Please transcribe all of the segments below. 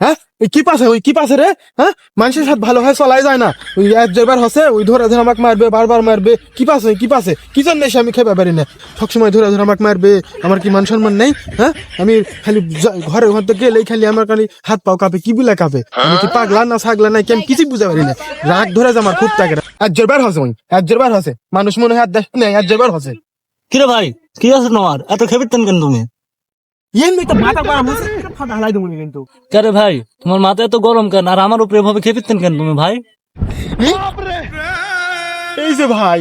হ্যাঁ? কি পাশে ওই কি পাশে রে? হ্যাঁ? মানুষের সাথে ভালো হয়, চলাই যায় না। ওই এক যেবার হসে ওই ধরে ধরে আমাকে মারবে, বারবার মারবে। কি পাশে কি পাশে কি জন্য এসে আমি খেতে পারি না? সবসময় ধরে ধরে আমাকে মারবে, আমার কি মান সম্মান নেই? হ্যাঁ? আমি খালি যা- ঘরের মধ্যে গেলেই খালি আমার খালি হাত পাও কাঁপে, কি বুলে কাঁপে? আমি কি পাগলা না ছাগলা নাই কি আমি কিছু বুঝতে পারি না। রাগ ধরে যে আমার খুব থাকে এক জেরবার হসে ওই এক জেরবার হসে মানুষ মনে হয় আর দেখ না এক জেরবার হসে কিরে ভাই, কি আছে তোমার? এত খেপিতেন কেন তুমি? নেই তো মাথা গরম হচ্ছে কিন্তু। কেরে ভাই তোমার মাথা এত গরম কেন? আর আমার উপরে এভাবে খেপিতেন কেন তুমি ভাই? এই যে ভাই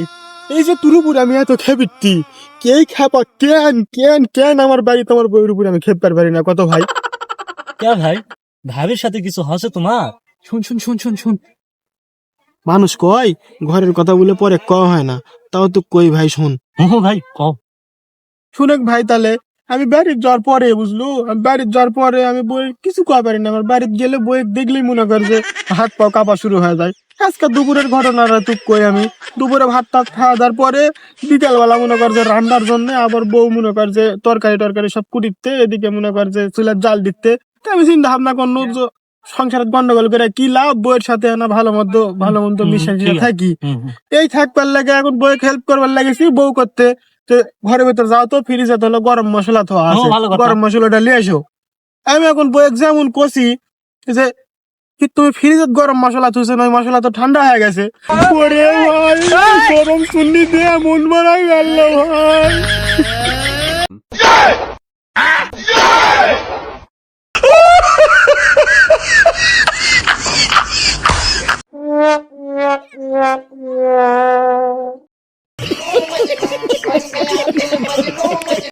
এই যে তোর উপরে আমি এত খেপিটি কে খেপা? কেন কেন কেন আমার বাড়ি তোমার বইয়ের উপরে আমি খেপতে পারি না? কত ভাই? কে ভাই? ভাবির সাথে কিছু হসে তোমার? শুন শুন শুন শুন শুন। মানুষ কয় ঘরের কথা বলে পরে ক হয় না তাও তো কই ভাই শুন। হুম ভাই কও। শুনেক ভাই তাহলে আমি বাড়ির যাওয়ার পরে বুঝলো? আমি বাড়ির যাওয়ার পরে আমি বই কিছু কয়া পারি না আমার বাড়িতে গেলে বই দেখলেই মনে কর যে হাত পা কাঁপা শুরু হয়ে যায়। আজকে দুপুরের ঘটনাটা তুক কই আমি। দুপুরে ভাত টাত খাওয়া দাওয়ার পরে বিকালবেলা মনে কর যে রান্নার জন্য আবার বউ মনে কর যে তরকারি টরকারি সব কুটিতে এদিকে মনে কর যে চুলের জাল দিতে। আমি চিন্তা ভাবনা করল যে সংসারের গন্ডগোল করে কি লাভ? বইয়ের সাথে না ভালো মন্দ ভালো মন্দ মিশে থাকি। এই থাকবার লাগে এখন বই হেল্প করবার লাগেছি বউ করতে। তো ঘরের ভিতর যাও তো ফ্রিজে তো গরম মশলা তো আছে। গরম মশলাটা নিয়ে এসো। আমি এখন এক্সামুন কষি যে কি তুমি ফ্রিজে গরম মশলা থুইছো ওই মশলা তো ঠান্ডা হয়ে গেছে। ভাই গরম শুনলি দিয়ে মন মারা গেল ভাই। Oh my God. 私。